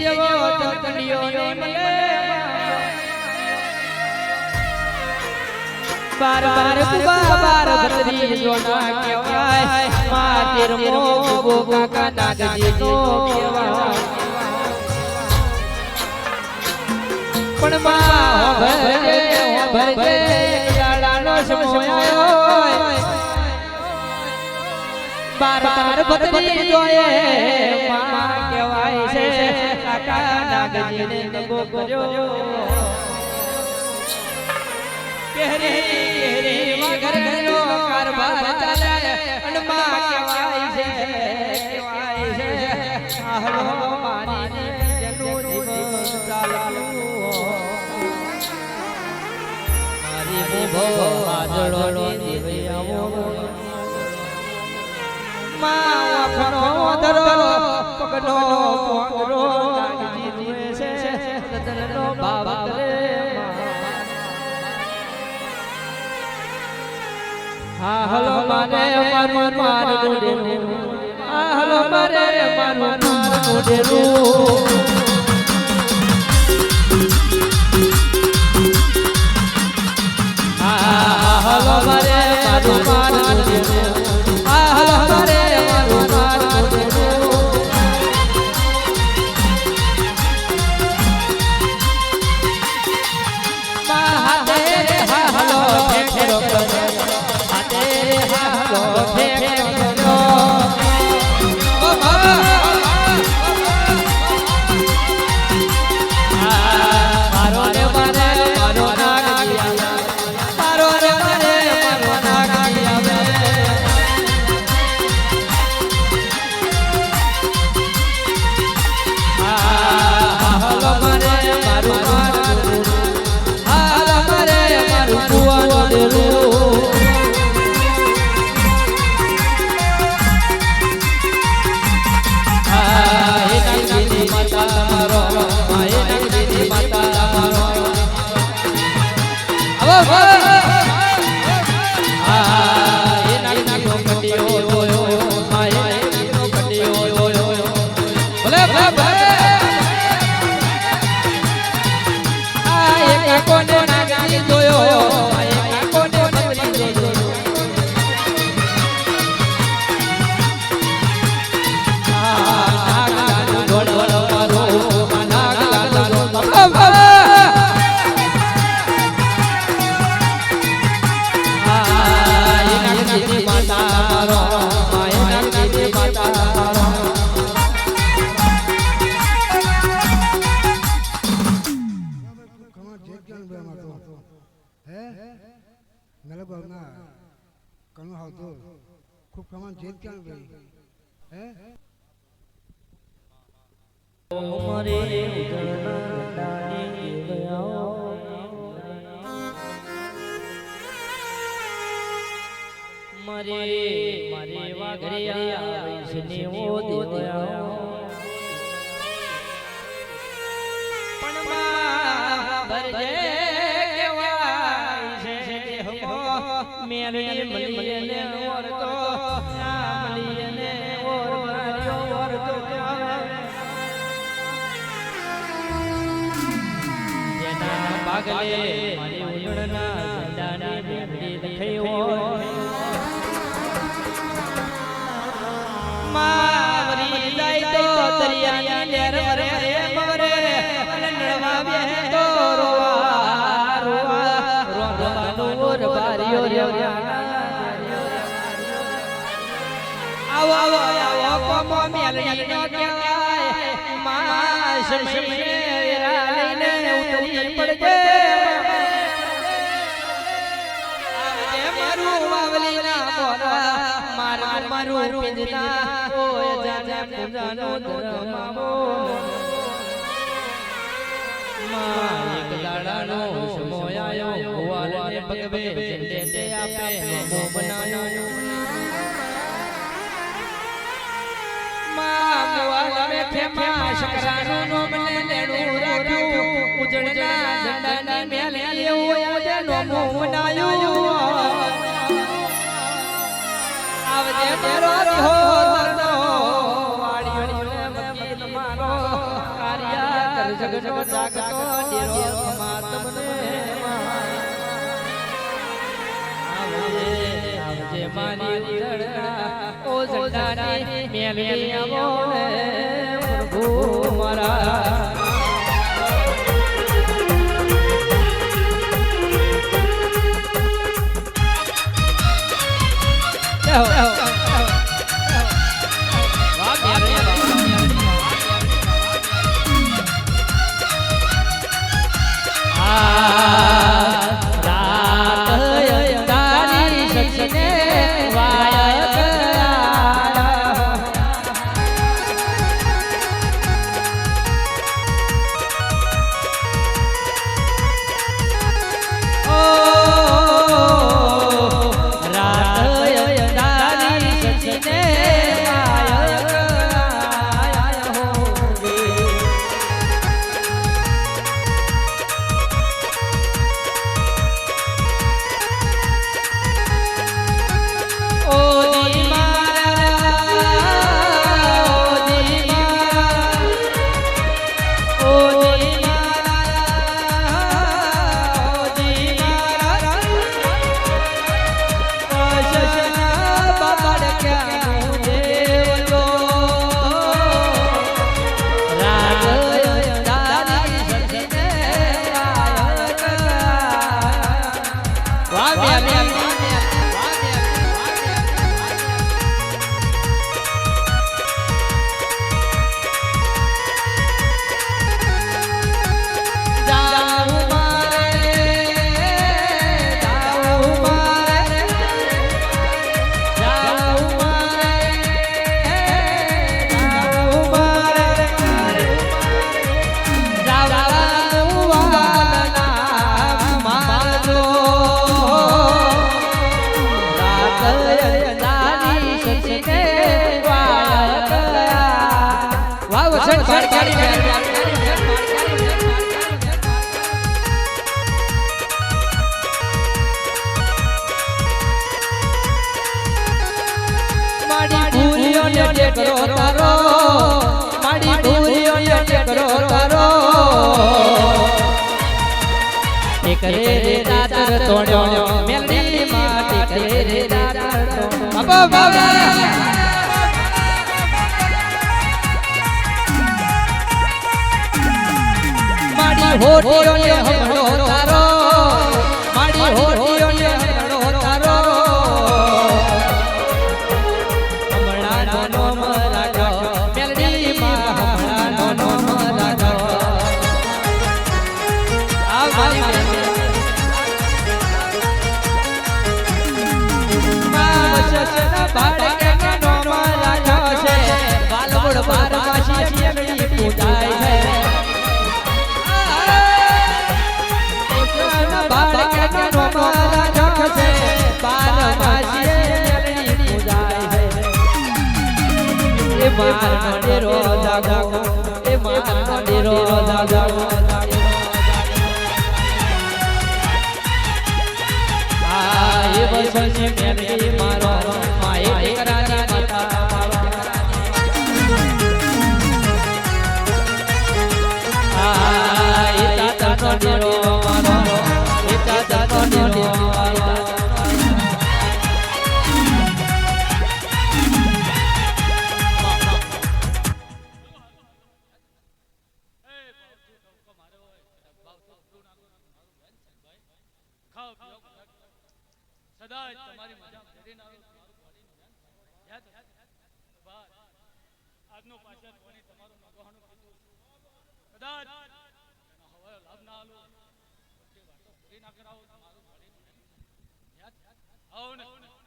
જેવો તતડીયો નહીં મળે. બાર બાર કુબા બાર ભત્રી જોના કહેવાય. માતેર મો ગો કાકા નાગજી નો કહેવાય. પણ માં ભરજે ભરજે યાળાનો સમોયો બાર બાર ભત્રી જોયે માં કહેવાય છે. કાકા નાગજીને નગો માં આંખનો પોંગરો હા હલો મારે મારું મારું ડેરું હા હલો મારે મારું મારું હા હલો મારે મારું મારું ડેરું હે? નલે ગો કણું આવતો ખૂબ ખમા જીત ક્યાં ગઈ? હે? ઉમરે ઉજળના ઘટાની દેવયાઓ મરે મરે વૈષ્ણવે ઓ દેવયાઓ મલીને ઓરતો ના ઓર પાગલે મારી ઉજળના ઝંડાની મેમરી લખાઈ હોય સમય ઉતરી પડજે મારું વાવલી ના બોરા મારું મારું પિંજરા ઓય જાજા પૂજાનો ધર્માવો માં એક દાડાનો સમોયાયો ગોવાલને ભગવે જેને તે આપે નમો માં શકરાનું નોમ લે લેણું રાખ્યું. ઉજળજળા ઝંડાની મેલે એવું દે નોમો મનાયું આવજે મારો રહો તરનો વાડીઓને મગીત મારો. કાર્યા કર જગનો જાગતો ડેરો માતમને આવજે આવજે મારી ઉજળા ઓ ઝંડાની મેલે આવો પ્રભુ મારા Oh, oh. ટેકરો તારો. માડી ડોરીઓ ને ટેકરો તારો. ટેકરે રે દાદર તોડ્યો મેલડી માં ટેકરે રે દાદર તોડ્યો બાબા બાબા. હોતી હમણો તારો. માર મંદિરો મારો માય દીકરા આજનો પાછળ કોને તમારું મગવાનું કીધું. કદાચ હવે લાભ ના આલો વાતો પૂરી ના કરાવો, તમારું ભલે આવો ને.